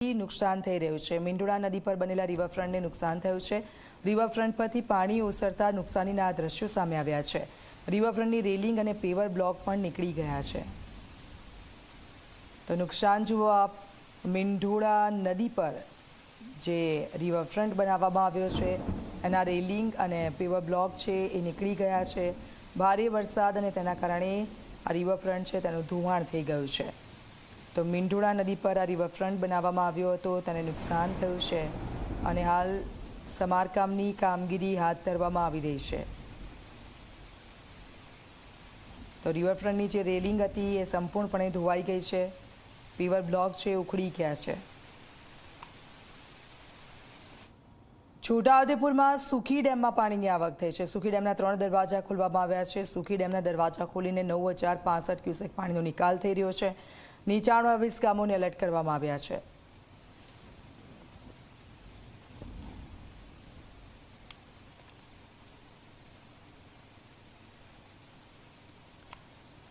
નુકસાન થઈ રહ્યું છે. મીંડોળા નદી પર બનેલા રિવરફ્રન્ટને નુકસાન થયું છે. રિવરફ્રન્ટ પરથી પાણી ઓસરતા નુકસાનીના દ્રશ્યો સામે આવ્યા છે. રિવરફ્રન્ટની રેલિંગ અને પેવર બ્લોક પણ નીકળી ગયા છે. તો નુકસાન જુઓ આપ મીંઢોળા નદી પર જે રિવરફ્રન્ટ બનાવવામાં આવ્યો છે, એના રેલિંગ અને પેવર બ્લોક છે એ નીકળી ગયા છે. ભારે વરસાદ અને તેના કારણે આ રિવરફ્રન્ટ છે, તેનું ધોવાણ થઈ ગયું છે. તો મીંઢોળા નદી પર આ રિવરફ્રન્ટ બનાવવામાં આવ્યો હતો, તેને નુકસાન થયું છે અને હાલ સમારકામની કામગીરી હાથ ધરવામાં આવી રહી છે. તો રિવરફ્રન્ટની જે રેલિંગ હતી એ સંપૂર્ણપણે ધોવાઈ ગઈ છે. પીવર બ્લોક છે એ ઉખડી ગયા છે. છોટાઉદેપુરમાં સુખી ડેમમાં પાણીની આવક થઈ છે. સુખી ડેમના ત્રણ દરવાજા ખોલવામાં આવ્યા છે. સુખી ડેમના દરવાજા ખોલીને નવ હજાર પાસઠ ક્યુસેક પાણીનો નિકાલ થઈ રહ્યો છે. નીચાણવાળા ગામોને એલર્ટ કરવામાં આવ્યા છે.